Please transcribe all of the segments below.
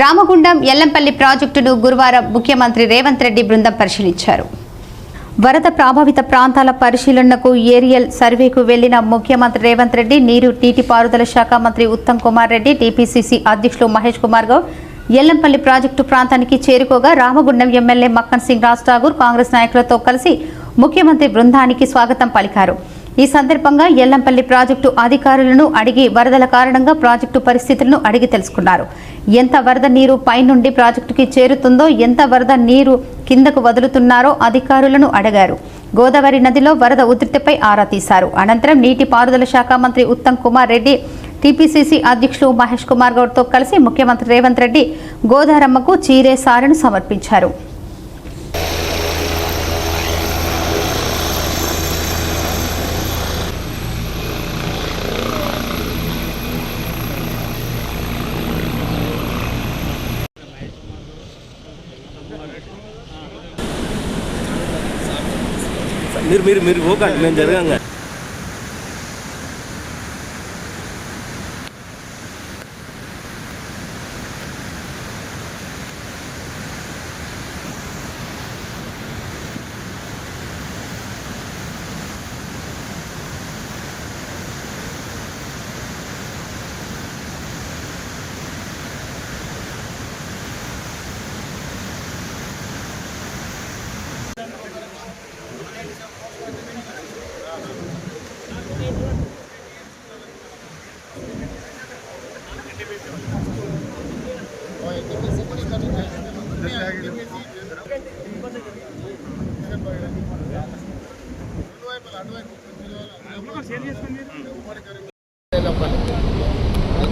రామగుండం ఎల్లంపల్లి ప్రాజెక్టును గురువారం ముఖ్యమంత్రి రేవంత్ రెడ్డి బృందం పరిశీలించారు. వరద ప్రభావిత ప్రాంతాల పరిశీలనకు ఏరియల్ సర్వేకు వెళ్ళిన ముఖ్యమంత్రి రేవంత్ రెడ్డి నీరు నీటిపారుదల శాఖ మంత్రి ఉత్తమ్ కుమార్ రెడ్డి టీపీసీసీ అధ్యక్షులు మహేష్ కుమార్ గౌడ్ ఎల్లంపల్లి ప్రాజెక్టు ప్రాంతానికి చేరుకోగా రామగుండం ఎమ్మెల్యే మక్కన్ సింగ్ రాజ్ ఠాగూర్ కాంగ్రెస్ నాయకులతో కలిసి ముఖ్యమంత్రి బృందానికి స్వాగతం పలికారు. ఈ సందర్భంగా ఎల్లంపల్లి ప్రాజెక్టు అధికారులను అడిగి వరదల కారణంగా ప్రాజెక్టు పరిస్థితులను అడిగి తెలుసుకున్నారు. ఎంత వరద నీరు పైనుండి ప్రాజెక్టుకి చేరుతుందో ఎంత వరద నీరు కిందకు వదులుతున్నారో అధికారులను అడిగారు. గోదావరి నదిలో వరద ఉధృతిపై ఆరా తీశారు. అనంతరం నీటిపారుదల శాఖ మంత్రి ఉత్తమ్ కుమార్ రెడ్డి టీపీసీసీ అధ్యక్షులు మహేష్ కుమార్ గౌడ్తో కలిసి ముఖ్యమంత్రి రేవంత్ రెడ్డి గోదారమ్మకు చీరే సారెను సమర్పించారు. మీరు మీరు మీరు పోకండి మేము జరగంగా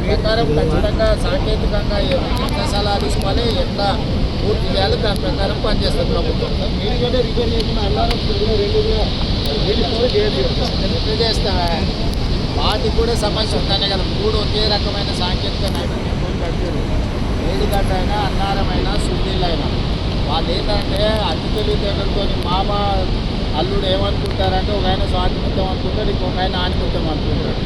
ప్రకారం ఖచ్చితంగా సాంకేతికంగా ఎన్ని సలహాలు తీసుకోవాలి ఎట్లా పూర్తి చేయాలి దాని ప్రకారం పనిచేస్తుంది ప్రభుత్వం ఎట్లా చేస్తా వాటికి కూడా సమస్య ఉంటానే కదా మూడు ఒకే రకమైన సాంకేతిక నైపుణ్యంతో వేడిగడ్డ అయినా అన్నారమైనా సున్నీళ్ళైనా వాళ్ళు ఏంటంటే అతి తెలివితేటలతో మామ అల్లుడు ఏమనుకుంటారంటే ఒక ఆయన స్వాతిముత్యం అనుకుంటాడు ఇంకొక ఆయన ఆనిముత్యం అనుకుంటాడు.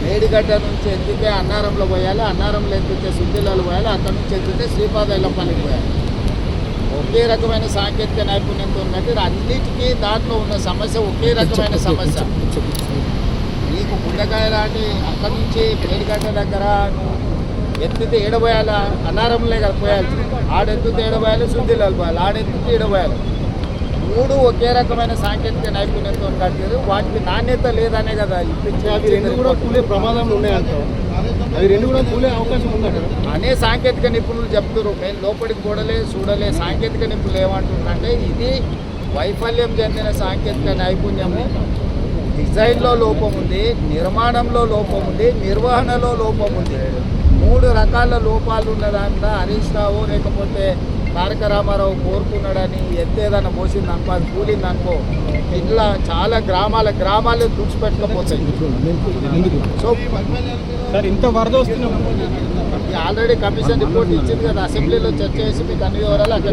మేడిగడ్డ నుంచి ఎత్తితే అన్నారంలో పోయాలి అన్నారంలో ఎత్తితే సుద్దిలాలు పోయాలి అక్కడ నుంచి ఎత్తితే శ్రీపాద పనికి పోయాలి. ఒకే రకమైన సాంకేతిక నైపుణ్యంతో ఉన్నట్టు అన్నిటికీ దాంట్లో ఉన్న సమస్య ఒకే రకమైన సమస్య. నీకు గుండెకాయ లాంటి అక్కడి నుంచి మేడిగడ్డ దగ్గర నువ్వు ఎత్తితే ఏడబోయాలా? అన్నారంలే కదా పోయాలి. ఆడెత్తితే ఏడబోయాలి శుద్ధిలాలు పోయాలి ఆడెత్తితే ఏడబోయాలి. మూడు ఒకే రకమైన సాంకేతిక నైపుణ్యంతో కట్టారు. వాటికి నాణ్యత లేదనే కదా ఇప్పించే రెండు కూడా కూలే ప్రమాదంలో ఉన్నాయంటారు అవి రెండు కూడా కూలే అవకాశం ఉందంటారు అనే సాంకేతిక నిపుణులు చెప్తారు మేము లోపలికి కూడలే చూడలే సాంకేతిక నిపుణులు ఏమంటున్నారంటే ఇది వైఫల్యం చెందిన సాంకేతిక నైపుణ్యము. డిజైన్లో లోపం ఉంది నిర్మాణంలో లోపం ఉంది నిర్వహణలో లోపం ఉంది. మూడు రకాల లోపాలు ఉన్న దాంట్లో హరీష్ రావు. లేకపోతే తారక రామారావు కోరుకున్నాడని ఎత్తేదన్న పోసింది అనుకో అది కూలింది అనుకో ఇట్లా చాలా గ్రామాల గ్రామాలు తుడిచిపెట్టకపోతాయి. సో ఇంత వరద వస్తున్నప్పుడు ఆల్రెడీ కమిషన్ రిపోర్ట్ ఇచ్చింది కదా అసెంబ్లీలో చర్చ చేసి మీకు అన్ని వివరాలు